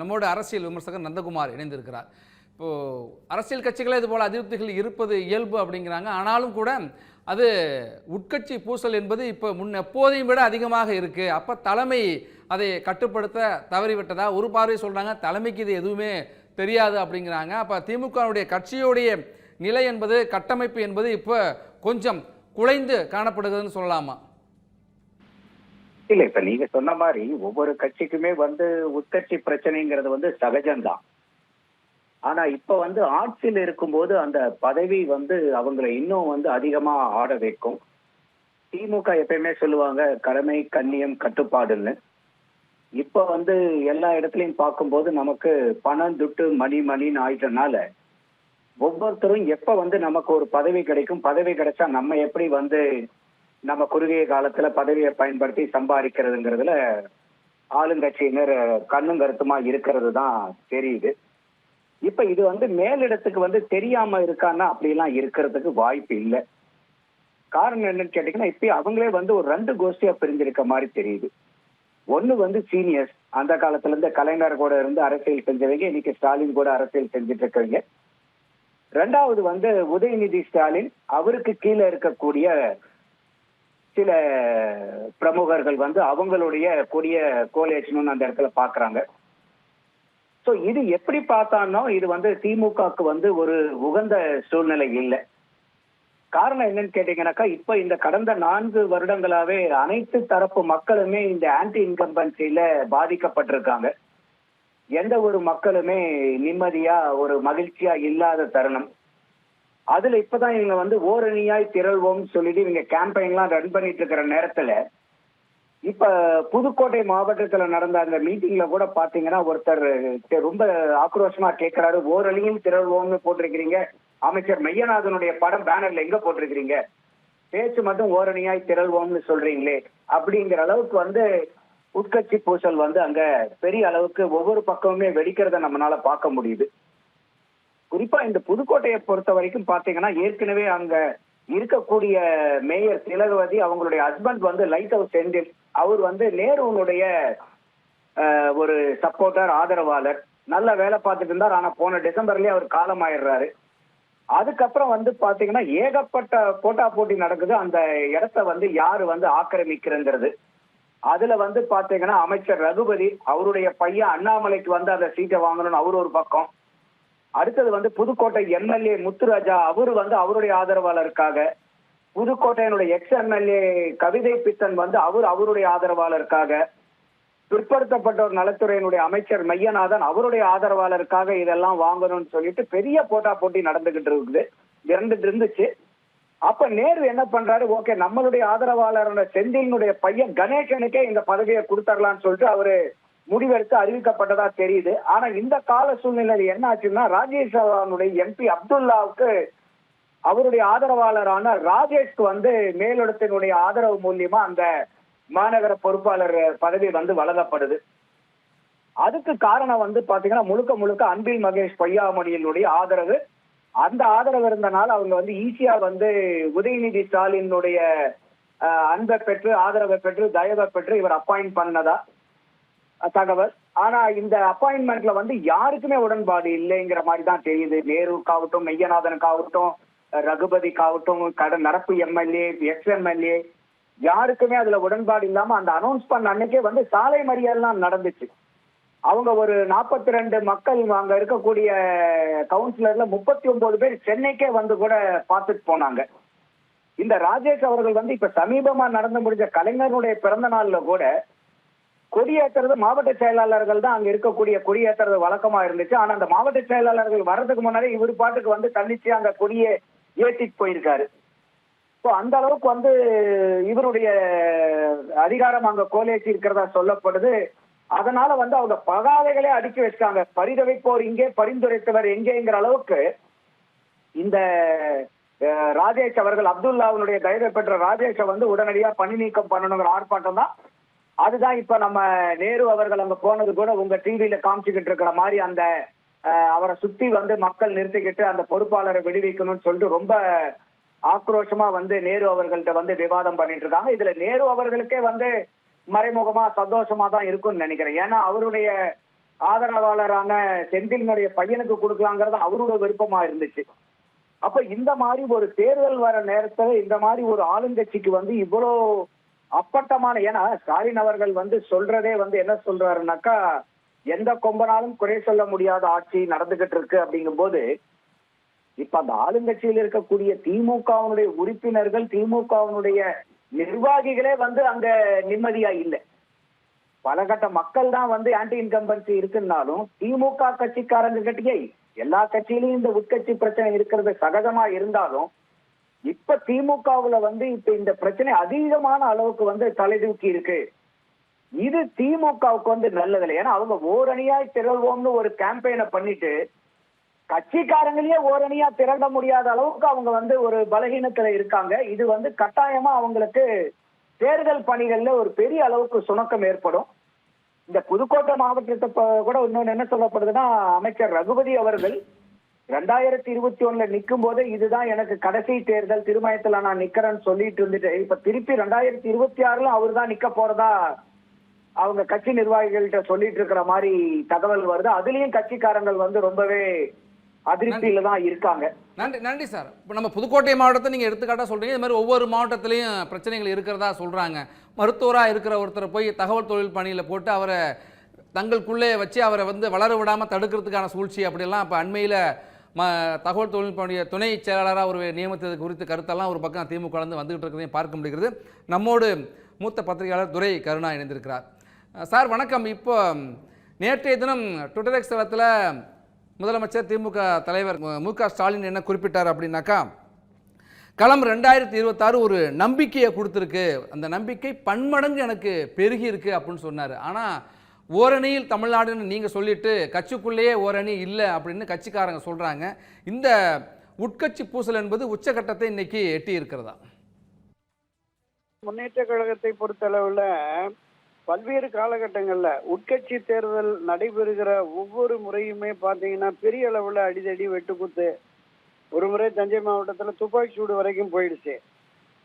நம்மோட அரசியல் விமர்சகர் நந்தகுமார் இணைந்திருக்கிறார். இப்போது அரசியல் கட்சிகளே இதுபோல் அதிருப்திகள் இருப்பது இயல்பு அப்படிங்கிறாங்க. ஆனாலும் கூட அது உட்கட்சி பூசல் என்பது இப்போ முன் எப்போதையும் விட அதிகமாக இருக்குது அப்போ தலைமை அதை கட்டுப்படுத்த தவறிவிட்டதா? ஒரு பார்வை சொல்கிறாங்க தலைமைக்கு இது எதுவுமே தெரியாது அப்படிங்கிறாங்க. அப்போ திமுகவுடைய கட்சியுடைய நிலை என்பது கட்டமைப்பு என்பது இப்போ கொஞ்சம் குலைந்து காணப்படுகிறதுன்னு சொல்லலாமா? இல்ல இப்ப நீங்க சொன்ன மாதிரி ஒவ்வொரு கட்சிக்குமே வந்து உட்கட்சி பிரச்சனைங்கிறது வந்து சகஜம்தான். ஆனா இப்ப வந்து ஆட்சியில் இருக்கும்போது அந்த பதவி வந்து அவங்களை இன்னும் வந்து அதிகமா ஆட வைக்கும். திமுக எப்பயுமே சொல்லுவாங்க கடமை கண்ணியம் கட்டுப்பாடுன்னு. இப்ப வந்து எல்லா இடத்துலையும் பார்க்கும்போது நமக்கு பணம் துட்டு மணி மணின்னு ஆயிட்டனால ஒவ்வொருத்தரும் எப்ப வந்து நமக்கு ஒரு பதவி கிடைக்கும் பதவி கிடைச்சா நம்ம எப்படி வந்து நம்ம குறுகிய காலத்துல பதவியை பயன்படுத்தி சம்பாதிக்கிறதுங்கிறதுல ஆளுங்கட்சியினர் கண்ணும் கருத்துமா இருக்கிறது தான் தெரியுது. இப்ப இது வந்து மேலிடத்துக்கு வந்து தெரியாம இருக்கான்னா அப்படிலாம் இருக்கிறதுக்கு வாய்ப்பு இல்லை. காரணம் என்னன்னு கேட்டீங்கன்னா இப்ப அவங்களே வந்து ஒரு ரெண்டு கோஷ்டியா பிரிஞ்சிருக்க மாதிரி தெரியுது. ஒண்ணு வந்து சீனியர்ஸ். அந்த காலத்துல இருந்து கலைஞர் கூட இருந்து அரசியல் செஞ்சவங்க இன்னைக்கு ஸ்டாலின் கூட அரசியல் செஞ்சுட்டு இருக்கவங்க. ரெண்டாவது வந்து உதயநிதி ஸ்டாலின் அவருக்கு கீழே இருக்கக்கூடிய சில பிரமுகர்கள் வந்து அவங்களுடைய கொடிய கோலேஜ்னு அந்த இடத்துல பாக்குறாங்க. சோ இது எப்படி பார்த்தானோ இது வந்து திமுகக்கு வந்து ஒரு உகந்த சூழ்நிலை இல்லை. காரணம் என்னன்னு கேட்டீங்கன்னாக்கா இப்ப இந்த கடந்த நான்கு வருடங்களாவே அனைத்து தரப்பு மக்களுமே இந்த ஆன்டி இன்கம்பன்சில பாதிக்கப்பட்டிருக்காங்க. எந்த ஒரு மக்களுமே நிம்மதியா ஒரு மகிழ்ச்சியா இல்லாத தருணம். அதுல இப்பதான் இவங்க வந்து ஓரணியாய் திரள்வோம் சொல்லிட்டு இவங்க கேம்பெயின்லாம் ரன் பண்ணிட்டு இருக்கிற நேரத்துல இப்ப புதுக்கோட்டை மாவட்டத்துல நடந்த அந்த மீட்டிங்ல கூட பாத்தீங்கன்னா ஒருத்தர் ரொம்ப ஆக்ரோஷமா கேட்கிறாரு ஓரணியும் திரள்வோம்னு போட்டிருக்கிறீங்க. அமைச்சர் மையநாதனுடைய படம் பேனர்ல எங்க போட்டிருக்கிறீங்க? பேச்சு மட்டும் ஓரணியாய் திரள்வோம்னு சொல்றீங்களே. அப்படிங்கிற அளவுக்கு வந்து உட்கட்சி பூசல் வந்து அங்க பெரிய அளவுக்கு ஒவ்வொரு பக்கமுமே வெடிக்கிறத நம்மளால பார்க்க முடியுது. குறிப்பா இந்த புதுக்கோட்டையை பொறுத்த வரைக்கும் பாத்தீங்கன்னா ஏற்கனவே அங்க இருக்கக்கூடிய மேயர் திலகவதி அவங்களுடைய ஹஸ்பண்ட் வந்து லைட் ஹவுஸ் செந்தில் அவர் வந்து நேருனுடைய ஒரு சப்போர்ட்டர் ஆதரவாளர். நல்ல வேலை பார்த்துட்டு இருந்தார். ஆனா போன டிசம்பர்லயே அவர் காலம் ஆயிடுறாரு அதுக்கப்புறம் வந்து பாத்தீங்கன்னா ஏகப்பட்ட போட்டா போட்டி நடக்குது. அந்த இடத்த வந்து யாரு வந்து ஆக்கிரமிக்கிறங்கிறது அதுல வந்து பாத்தீங்கன்னா அமைச்சர் ரகுபதி அவருடைய பையன் அண்ணாமலைக்கு வந்து அந்த சீட்டை வாங்கணும்னு அவர் ஒரு பக்கம். அடுத்தது வந்து புதுக்கோட்டை எம்எல்ஏ முத்துராஜா அவரு வந்து அவருடைய ஆதரவாளருக்காக. புதுக்கோட்டையினுடைய எக்ஸ் எம்எல்ஏ கவிதை பித்தன் வந்து அவர் அவருடைய ஆதரவாளருக்காக. பிற்படுத்தப்பட்டோர் நலத்துறையினுடைய அமைச்சர் மையநாதன் அவருடைய ஆதரவாளருக்காக இதெல்லாம் வாங்கணும்னு சொல்லிட்டு பெரிய போட்டா போட்டி நடந்துகிட்டு இருக்குது. இருந்துட்டு இருந்துச்சு. அப்ப நேரு என்ன பண்றாரு? ஓகே நம்மளுடைய ஆதரவாளரான செந்திலினுடைய பையன் கணேசனுக்கே இந்த பதவியை கொடுத்துடலாம்னு சொல்லிட்டு அவரு முடிவெடுத்து அறிவிக்கப்பட்டதா தெரியுது. ஆனா இந்த கால சூழ்நிலையில என்ன ஆச்சுன்னா ராஜேஷ் அவனுடைய எம்பி அப்துல்லாவுக்கு அவருடைய ஆதரவாளரான ராஜேஷ்க்கு வந்து மேலிடத்தினுடைய ஆதரவு மூலியமா அந்த மாநகர பொறுப்பாளர் பதவி வந்து வழங்கப்படுது. அதுக்கு காரணம் வந்து பாத்தீங்கன்னா முழுக்க முழுக்க அன்பில் மகேஷ் பொய்யாமணியினுடைய ஆதரவு. அந்த ஆதரவு இருந்தனால அவங்க வந்து ஈஸியா வந்து உதயநிதி ஸ்டாலினுடைய அன்பை பெற்று ஆதரவை பெற்று தயவை பெற்று இவர் அப்பாயிண்ட் பண்ணதா. தகவல். ஆனா இந்த அப்பாயின்மெண்ட்ல வந்து யாருக்குமே உடன்பாடு இல்லைங்கிற மாதிரி தான் தெரியுது. நேருக்காகட்டும் மெய்யநாதனுக்காகட்டும் ரகுபதிக்காகட்டும் கட நடப்பு எம்எல்ஏ எக்ஸ் எம்எல்ஏ யாருக்குமே அதுல உடன்பாடு இல்லாம அந்த அனௌன்ஸ் பண்ண அன்னைக்கே வந்து சாலை மறியல்லாம் நடந்துச்சு. அவங்க ஒரு நாற்பத்தி ரெண்டு மக்கள் அங்க இருக்கக்கூடிய கவுன்சிலர்ல முப்பத்தி ஒன்பது பேர் சென்னைக்கே வந்து கூட பார்த்துட்டு போனாங்க. இந்த ராஜேஷ் அவர்கள் வந்து இப்ப சமீபமா நடந்து முடிஞ்ச கலைஞருடைய பிறந்த நாள்ல கூட கொடியேற்றுறது மாவட்ட செயலாளர்கள் தான் அங்க இருக்கக்கூடிய கொடியேற்றுறது வழக்கமா இருந்துச்சு. ஆனா அந்த மாவட்ட செயலாளர்கள் வர்றதுக்கு முன்னாடி இவர் பாட்டுக்கு வந்து தன்னிச்சு அங்க கொடியை ஏற்றிட்டு போயிருக்காரு. இப்போ அந்த அளவுக்கு வந்து இவருடைய அதிகாரம் அங்க கோலேசி இருக்கிறதா சொல்லப்படுது. அதனால வந்து அவங்க பகாதைகளே அடுக்கி வச்சிட்டாங்க. பரிதவிப்போர் இங்கே பரிந்துரைத்தவர் எங்கேங்கிற அளவுக்கு இந்த ராஜேஷ் அவர்கள் அப்துல்லாவுடைய தைரிய பெற்ற ராஜேஷை வந்து உடனடியா பணி நீக்கம் பண்ணணுங்கிற ஆர்ப்பாட்டம் தான் அதுதான் இப்ப நம்ம நேரு அவர்கள் அங்க போனது கூட உங்க டிவியில காமிச்சுக்கிட்டு இருக்கிற மாதிரி அந்த அவரை சுத்தி வந்து மக்கள் நிறுத்திக்கிட்டு அந்த பொறுப்பாளரை விடுவிக்கணும்னு சொல்லிட்டு ரொம்ப ஆக்ரோஷமா வந்து நேரு அவர்கள்ட்ட வந்து விவாதம் பண்ணிட்டு இருக்காங்க. இதுல நேரு அவர்களுக்கே வந்து மறைமுகமா சந்தோஷமா தான் இருக்கும்னு நினைக்கிறேன். ஏன்னா அவருடைய ஆதரவாளரான செந்திலினுடைய பையனுக்கு கொடுக்கலாங்கிறது அவரோட விருப்பமா இருந்துச்சு. அப்ப இந்த மாதிரி ஒரு தேர்தல் வர நேரத்துல இந்த மாதிரி ஒரு ஆளுங்கட்சிக்கு வந்து இவ்வளோ அப்பட்டமான ஏன்னா ஸ்டாலின் அவர்கள் வந்து சொல்றதே வந்து என்ன சொல்றாருனாக்கா எந்த கொம்பனாலும் குறை சொல்ல முடியாத ஆட்சி நடந்துகிட்டு இருக்கு அப்படிங்கும்போது இப்ப அந்த ஆளுங்கட்சியில் இருக்கக்கூடிய திமுகவினுடைய உறுப்பினர்கள் திமுகவினுடைய நிர்வாகிகளே வந்து அங்க நிம்மதியா இல்லை. பல கட்ட மக்கள் தான் வந்து ஆன்டி இன்கம்பன்சி இருக்குன்னாலும் திமுக கட்சிக்காரங்க கிட்டயே எல்லா கட்சியிலையும் இந்த உட்கட்சி பிரச்சனை இருக்கிறது சகஜமா இருந்தாலும் இப்ப திமுகவுல வந்து இப்ப இந்த பிரச்சனை அதிகமான அளவுக்கு வந்து தலை தூக்கி இருக்கு. இது திமுகவுக்கு வந்து நல்லதில்லை. ஏன்னா அவங்க ஓரணியாய் திரள்வோம்னு ஒரு கேம்பெயினை பண்ணிட்டு கட்சிக்காரங்களையே ஓரணியா திரண்ட முடியாத அளவுக்கு அவங்க வந்து ஒரு பலகீனத்துல இருக்காங்க. இது வந்து கட்டாயமா அவங்களுக்கு தேர்தல் பணிகள்ல ஒரு பெரிய அளவுக்கு சுணக்கம் ஏற்படும். இந்த புதுக்கோட்டை மாவட்டத்தை கூட இன்னொன்னு என்ன சொல்லப்படுதுன்னா அமைச்சர் ரகுபதி அவர்கள் ரெண்டாயிரத்தி இருபத்தி ஒண்ணுல நிக்கும் போது இதுதான் எனக்கு கடைசி தேர்தல் திருமயத்துல நான் நிக்கிறேன்னு சொல்லிட்டு இருந்துட்டு இப்ப திருப்பி ரெண்டாயிரத்தி இருபத்தி ஆறுல அவர் தான் நிக்க போறதா அவங்க கட்சி நிர்வாகிகள்கிட்ட சொல்லிட்டு இருக்கிற மாதிரி தகவல் வருது. அதுலயும் கட்சிக்காரங்கள் வந்து ரொம்பவே அதிருப்தியில தான் இருக்காங்க. நன்றி நன்றி சார். இப்போ நம்ம புதுக்கோட்டை மாவட்டத்தை நீங்கள் எடுத்துக்காட்டாக சொல்கிறீங்க இது மாதிரி ஒவ்வொரு மாவட்டத்திலையும் பிரச்சனைகள் இருக்கிறதா சொல்கிறாங்க மருத்துவராக இருக்கிற ஒருத்தரை போய் தகவல் தொழில் பணியில் போட்டு அவரை தங்களுக்குள்ளே வச்சு அவரை வந்து வளர விடாமல் தடுக்கிறதுக்கான சூழ்ச்சி அப்படியெல்லாம் இப்போ அண்மையில் ம தகவல் தொழில்நுட்பனுடைய துணை செயலாளராக ஒரு நியமித்தது குறித்து கருத்தெல்லாம் ஒரு பக்கம் திமுக கலந்து வந்துகிட்டு இருக்கிறதையும் பார்க்க முடிகிறது. நம்மோடு மூத்த பத்திரிகையாளர் துரை கருணா இணைந்திருக்கிறார். சார் வணக்கம். இப்போ நேற்றைய தினம் ட்விட்டர் எக்ஸ் தளத்தில் முதலமைச்சர் திமுக தலைவர் மு- க ஸ்டாலின் என்ன குறிப்பிட்டார் அப்படின்னாக்கா களம் ரெண்டாயிரத்தி இருபத்தாறு ஒரு நம்பிக்கையை கொடுத்துருக்கு. அந்த நம்பிக்கை பன்மடங்கு எனக்கு பெருகி இருக்கு அப்படின்னு சொன்னார். ஆனால் ஓரணியில் தமிழ்நாடுன்னு நீங்கள் சொல்லிட்டு கட்சிக்குள்ளேயே ஓரணி இல்லை அப்படின்னு கட்சிக்காரங்க சொல்கிறாங்க இந்த உட்கட்சி பூசல் என்பது உச்சகட்டத்தை இன்னைக்கு எட்டி இருக்கிறதா? முன்னேற்ற கழகத்தை பொறுத்தளவில் பல்வேறு காலகட்டங்களில் உட்கட்சி தேர்தல் நடைபெறுகிற ஒவ்வொரு முறையுமே பார்த்தீங்கன்னா பெரிய அளவில் அடிதடி வெட்டுக்குத்து. ஒரு முறை தஞ்சை மாவட்டத்தில் துப்பாக்கி சூடு வரைக்கும் போயிடுச்சு.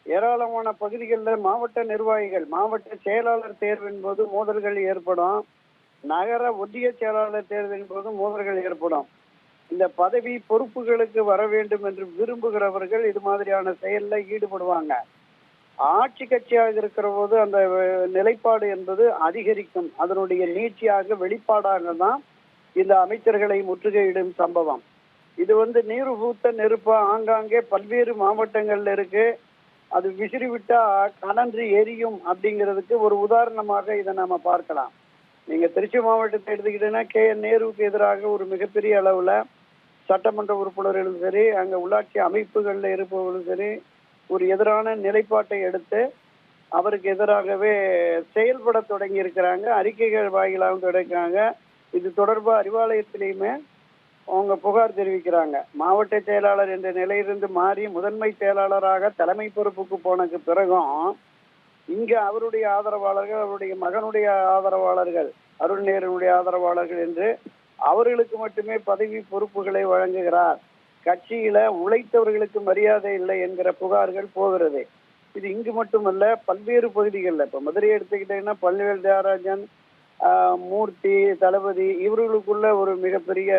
ஏராளமான பகுதிகளில் மாவட்ட நிர்வாகிகள் மாவட்ட செயலாளர் தேர்வின் போது மோதல்கள் ஏற்படும். நகர ஒன்றிய செயலாளர் தேர்வின் போது மோதல்கள் ஏற்படும். இந்த பதவி பொறுப்புகளுக்கு வர வேண்டும் என்று விரும்புகிறவர்கள் இது மாதிரியான செயலில் ஈடுபடுவாங்க. ஆட்சி கட்சியாக இருக்கிற போது அந்த நிலைப்பாடு என்பது அதிகரிக்கும். அதனுடைய நீட்சியாக வெளிப்பாடாக தான் இந்த அமைச்சர்களை முற்றுகையிடும் சம்பவம். இது வந்து நீர் பூத்த நெருப்பா ஆங்காங்கே பல்வேறு மாவட்டங்கள்ல இருக்கு. அது விசிறி விட்டா கனன்று எரியும் அப்படிங்கிறதுக்கு ஒரு உதாரணமாக இதை நாம பார்க்கலாம். நீங்க திருச்சி மாவட்டத்தை எடுத்துக்கிட்டீங்கன்னா கே. என். நேருவுக்கு எதிராக ஒரு மிகப்பெரிய அளவுல சட்டமன்ற உறுப்பினர்களும் சரி அங்க உள்ளாட்சி அமைப்புகள்ல இருப்பவர்களும் சரி ஒரு எதிரான நிலைப்பாட்டை எடுத்து அவருக்கு எதிராகவே செயல்பட தொடங்கி இருக்கிறாங்க அறிக்கைகள் வாயிலாகவும் தொடங்கிறாங்க இது தொடர்பாக அறிவாலயத்திலையுமே அவங்க புகார் தெரிவிக்கிறாங்க. மாவட்ட செயலாளர் என்ற நிலையிலிருந்து மாறி முதன்மை செயலாளராக தலைமை பொறுப்புக்கு போனதுக்கு பிறகும் இங்க அவருடைய ஆதரவாளர்கள் அவருடைய மகனுடைய ஆதரவாளர்கள் அருள்நேருடைய ஆதரவாளர்கள் என்று அவர்களுக்கு மட்டுமே பதவி பொறுப்புகளை வழங்குகிறார். கட்சியில உழைத்தவர்களுக்கு மரியாதை இல்லை என்கிற புகார்கள் போகிறது. இது இங்கு மட்டுமல்ல பல்வேறு பகுதிகளில் இப்ப மதுரையை எடுத்துக்கிட்டீங்கன்னா பழனிவேல் தியாகராஜன் மூர்த்தி தளபதி இவர்களுக்குள்ள ஒரு மிகப்பெரிய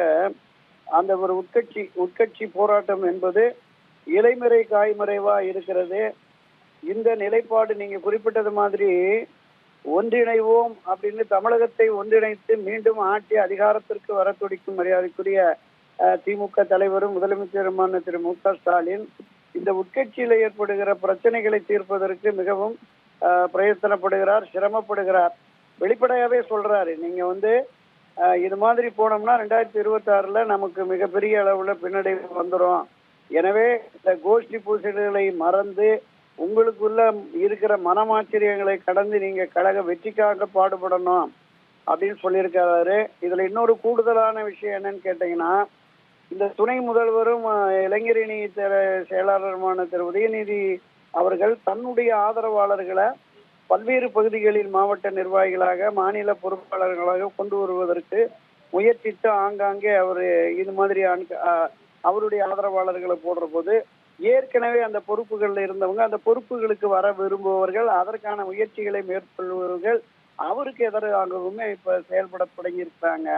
அந்த ஒரு உட்கட்சி உட்கட்சி போராட்டம் என்பது இலைமறை காய்மறைவா இருக்கிறது. இந்த நிலைப்பாடு நீங்க குறிப்பிட்டது மாதிரி ஒன்றிணைவோம் அப்படின்னு தமிழகத்தை ஒன்றிணைத்து மீண்டும் ஆட்சி அதிகாரத்திற்கு வர துடிக்கும் மரியாதைக்குரிய திமுக தலைவரும் முதலமைச்சருமான திரு. மு. க. ஸ்டாலின் இந்த உட்கட்சியில ஏற்படுகிற பிரச்சனைகளை தீர்ப்பதற்கு மிகவும் பிரயத்தனப்படுகிறார் சிரமப்படுகிறார். வெளிப்படையாவே சொல்றாரு. நீங்க வந்து இது மாதிரி போனோம்னா ரெண்டாயிரத்தி இருபத்தாறுல நமக்கு மிகப்பெரிய அளவுல பின்னடைவு வந்துடும் எனவே இந்த கோஷ்டி பூசல்களை மறந்து உங்களுக்குள்ள இருக்கிற மனமாச்சரியங்களை கடந்து நீங்க கழக வெற்றிக்காக பாடுபடணும் அப்படின்னு சொல்லியிருக்காரு. இதுல இன்னொரு கூடுதலான விஷயம் என்னன்னு கேட்டீங்கன்னா இந்த துணை முதல்வரும் இளைஞரணி செயலாளருமான திரு. உதயநிதி அவர்கள் தன்னுடைய ஆதரவாளர்களை பல்வேறு பகுதிகளில் மாவட்ட நிர்வாகிகளாக மாநில பொறுப்பாளர்களாக கொண்டு வருவதற்கு முயற்சித்து ஆங்காங்கே அவர் இது மாதிரி அவருடைய ஆதரவாளர்களை போடுற போது ஏற்கனவே அந்த பொறுப்புகளில் இருந்தவங்க அந்த பொறுப்புகளுக்கு வர விரும்புபவர்கள் அதற்கான முயற்சிகளை மேற்கொள்பவர்கள் அவருக்கு எதிராகவுமே இப்ப செயல்பட தொடங்கியிருக்காங்க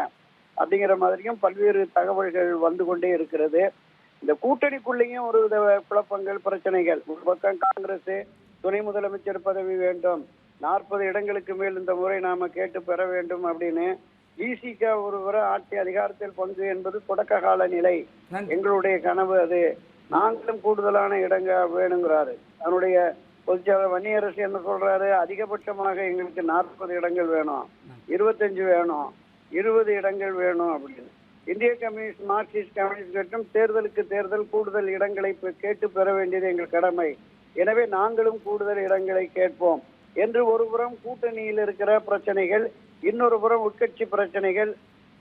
அப்படிங்கிற மாதிரியும் பல்வேறு தகவல்கள் வந்து கொண்டே இருக்கிறது. இந்த கூட்டணிக்குள்ளேயும் ஒரு வித குழப்பங்கள் பிரச்சனைகள். ஒரு பக்கம் காங்கிரஸ் துணை முதலமைச்சர் பதவி வேண்டும். நாற்பது இடங்களுக்கு மேல் இந்த முறை நாம கேட்டு பெற வேண்டும் அப்படின்னு விசிக ஒருவரை ஆட்சி அதிகாரத்தில் பங்கு என்பது தொடக்க கால நிலை எங்களுடைய கனவு அது. நாங்களும் கூடுதலான இடங்க வேணுங்கிறாரு. அதனுடைய பொதுச்செயலாளர் வன்னியரசு என்ன சொல்றாரு? அதிகபட்சமாக எங்களுக்கு நாற்பது இடங்கள் வேணும். இருபத்தஞ்சு வேணும். இருபது இடங்கள் வேணும் அப்படின்னு. இந்திய கம்யூனிஸ்ட் மார்க்சிஸ்ட் கம்யூனிஸ்ட் கட்டும் தேர்தலுக்கு தேர்தல் கூடுதல் இடங்களை கேட்டு பெற வேண்டியது எங்கள் கடமை. எனவே நாங்களும் கூடுதல் இடங்களை கேட்போம். என்று ஒரு புறம் கூட்டணியில் இருக்கிற பிரச்சனைகள் இன்னொரு புறம் உட்கட்சி பிரச்சனைகள்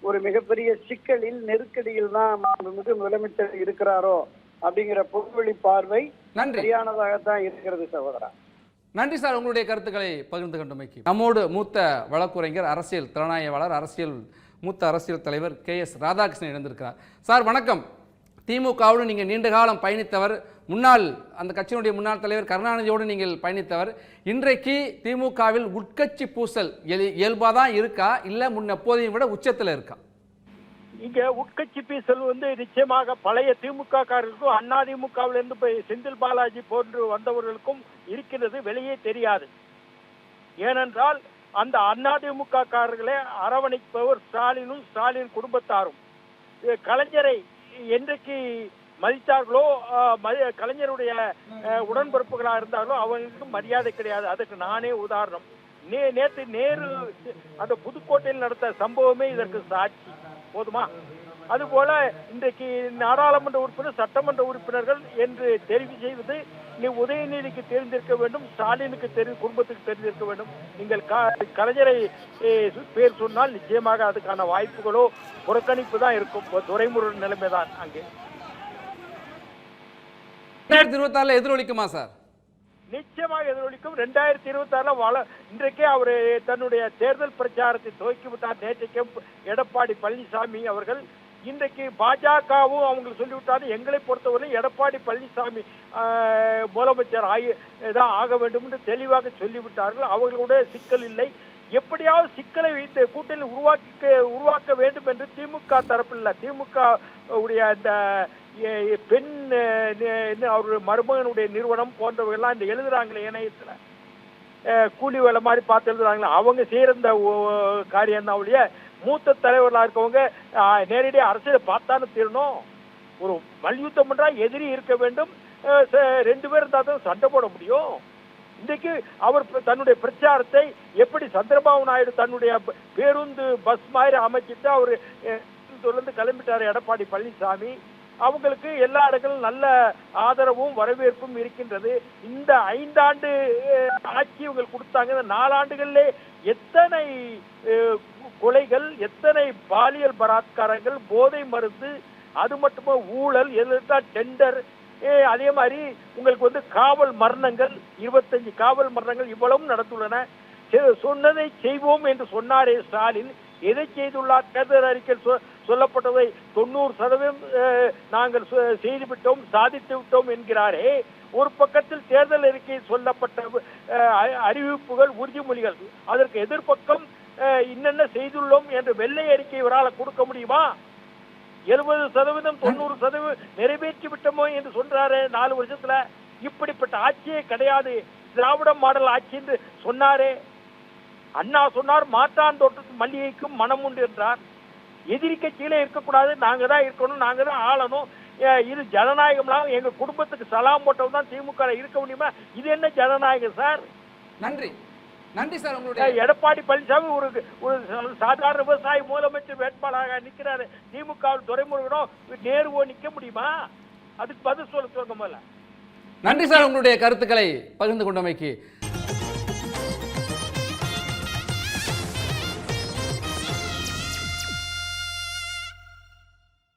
ஒரு மிகப்பெரிய சிக்கலில் நெருக்கடியில் தான் மாண்புமிகு முதலமைச்சர் இருக்கிறாரோ அப்படிங்கிற பொதுவெளி பார்வை சரியானதாகத்தான் இருக்கிறது சகோதரா. நன்றி சார் உங்களுடைய கருத்துக்களை பகிர்ந்து கொண்டமைக்கு. நம்மோடு மூத்த வழக்குரைஞர் அரசியல் திறனாய்வாளர் அரசியல் மூத்த அரசியல் தலைவர் கே எஸ் ராதாகிருஷ்ணன் இணைந்திருக்கிறார். சார் வணக்கம். திமுகவோடு நீங்கள் நீண்ட காலம் பயணித்தவர் முன்னாள் அந்த கட்சியினுடைய முன்னாள் தலைவர் கருணாநிதியோடு நீங்கள் பயணித்தவர். இன்றைக்கு திமுகவில் உட்கட்சி பூசல் இயல்பாக தான் இருக்கா? இல்லை முன்ன எப்போதையும் விட உச்சத்தில் இருக்கா? இங்க உட்கட்சி பூசல் வந்து நிச்சயமாக பழைய திமுக காரர்களுக்கும் அண்ணா திமுகவில இருந்து போய் செந்தில் பாலாஜி போன்று வந்தவர்களுக்கும் இருக்கிறது வெளியே தெரியாது. ஏனென்றால் அந்த அண்ணா திமுக காரர்களை அரவணைப்பவர் ஸ்டாலினும் ஸ்டாலின் குடும்பத்தாரும். கலைஞரை என்றைக்கு மதித்தார்களோ கலைஞருடைய உடன்பிறப்புகளாக இருந்தார்களோ அவங்களுக்கு மரியாதை கிடையாது. அதுக்கு நானே உதாரணம். நே நேற்று நேரு அந்த புதுக்கோட்டையில் நடத்த சம்பவமே இதற்கு சாட்சி. போதுமா? அதுபோல இன்றைக்கு நாடாளுமன்ற உறுப்பினர் சட்டமன்ற உறுப்பினர்கள் என்று தெரிவு செய்வது நீ உதயநிதிக்கு தெரிந்திருக்க வேண்டும் ஸ்டாலினுக்கு தெரி குடும்பத்துக்கு தெரிந்திருக்க வேண்டும். நீங்கள் கலைஞரை பேர் சொன்னால் நிச்சயமாக அதுக்கான வாய்ப்புகளோ புறக்கணிப்பு தான் இருக்கும். ஒரு நிலைமை தான் அங்கே. ரெண்டாயிரத்தி இருபத்தாறில் எதிரொலிக்குமா சார்? நிச்சயமாக எதிரொலிக்கும். ரெண்டாயிரத்தி இருபத்தி ஆறுல வள இன்றைக்கே அவர் தன்னுடைய தேர்தல் பிரச்சாரத்தை துவக்கி விட்டார். நேற்றைக்கும் எடப்பாடி பழனிசாமி அவர்கள் இன்றைக்கு பாஜகவும் அவங்களுக்கு சொல்லிவிட்டாரு எங்களை பொறுத்தவரை எடப்பாடி பழனிசாமி முதலமைச்சர் ஆகி தான் ஆக வேண்டும் என்று தெளிவாக சொல்லிவிட்டார்கள் அவர்களுடைய சிக்கல் இல்லை. எப்படியாவது சிக்கலை வைத்து கூட்டணி உருவாக்க உருவாக்க வேண்டும் என்று திமுக தரப்பில் திமுக உடைய அந்த பெண் என்ன அவருடைய மருமகனுடைய நிறுவனம் போன்றவர்கள்லாம் இந்த எழுதுறாங்களே இணையத்தில். கூலி வேலை மாதிரி பார்த்து எழுதுறாங்களே அவங்க செய்கிற இந்த காரியம் தான் ஒழிய மூத்த தலைவர்களாக இருக்கவங்க நேரடியாக அரசியலை பார்த்தானு தீரணும். ஒரு மல்யுத்தம் என்றா எதிரி இருக்க வேண்டும். ச- ரெண்டு பேர் இருந்தால் தான் சண்டை போட முடியும். இன்றைக்கு அவர் தன்னுடைய பிரச்சாரத்தை எப்படி சந்திரபாபு நாயுடு தன்னுடைய பேருந்து பஸ் மாதிரி அமைச்சிட்டு அவர் தொடர்ந்து கிளம்பிட்டார் எடப்பாடி பழனிசாமி. அவங்களுக்கு எல்லா இடங்களும் நல்ல ஆதரவும் வரவேற்பும் இருக்கின்றது. இந்த ஐந்தாண்டு ஆட்சி இவங்க கொடுத்தாங்க. இந்த நாலாண்டுகளிலே எத்தனை கொலைகள் எத்தனை பாலியல் பலாத்காரங்கள் போதை மருந்து அது மட்டுமா ஊழல் எல்லாம் டெண்டர் அதே மாதிரி உங்களுக்கு வந்து காவல் மரணங்கள் இருபத்தஞ்சு காவல் மரணங்கள் இவ்வளவும் நடந்துள்ளன. செ- சொன்னதை செய்வோம் என்று சொன்னாரே ஸ்டாலின். எதை செய்துள்ளார்? தேர்தல் அறிக்கை சொ- சொல்லப்பட்டதை தொண்ணூறு சதவீதம் அஹ், நாங்கள் செய்துவிட்டோம் சாதித்து விட்டோம் என்கிறாரே. ஒரு பக்கத்தில் தேர்தல் அறிக்கை சொல்லப்பட்ட அறிவிப்புகள் உறுதிமொழிகள். அதற்கு எதிர்ப்பக்கம் அஹ், இன்னென்ன செய்துள்ளோம் என்று வெள்ளை அறிக்கை இவரால் கொடுக்க முடியுமா? எழுபது சதவீதம் தொண்ணூறு சதவீதம் நிறைவேற்றி விட்டோமோ என்று சொல்றாரு நாலு வருஷத்துல. இப்படிப்பட்ட ஆட்சியே கிடையாது. திராவிட மாடல் ஆட்சி என்று சொன்னாரே. அண்ணா சொன்னார் மாற்றான் தோட்டத்து மல்லிகைக்கும் மனம் உண்டு என்றார். எதிரி கட்சியிலே இருக்கக்கூடாது. நாங்க தான் இருக்கணும் நாங்க தான் ஆளணும். இது ஜனநாயகம்லாம் எங்க குடும்பத்துக்கு சலாம் போட்டவங்க தான் திமுக இருக்க முடியுமா? இது என்ன ஜனநாயகம் சார்? நன்றி. நன்றி சார் உங்களுடைய எடப்பாடி பழனிசாமி ஒரு ஒரு சாதாரண விவசாயி முதலமைச்சர் வேட்பாளராக நிக்கிறாரு. திமுக துரைமுருகனோ நேருவோ நிக்க முடியுமா? அதுக்கு பதில் சொல்ல சொல்லுங்க முதல்ல. நன்றி சார் உங்களுடைய கருத்துக்களை பகிர்ந்து கொண்டமைக்கு.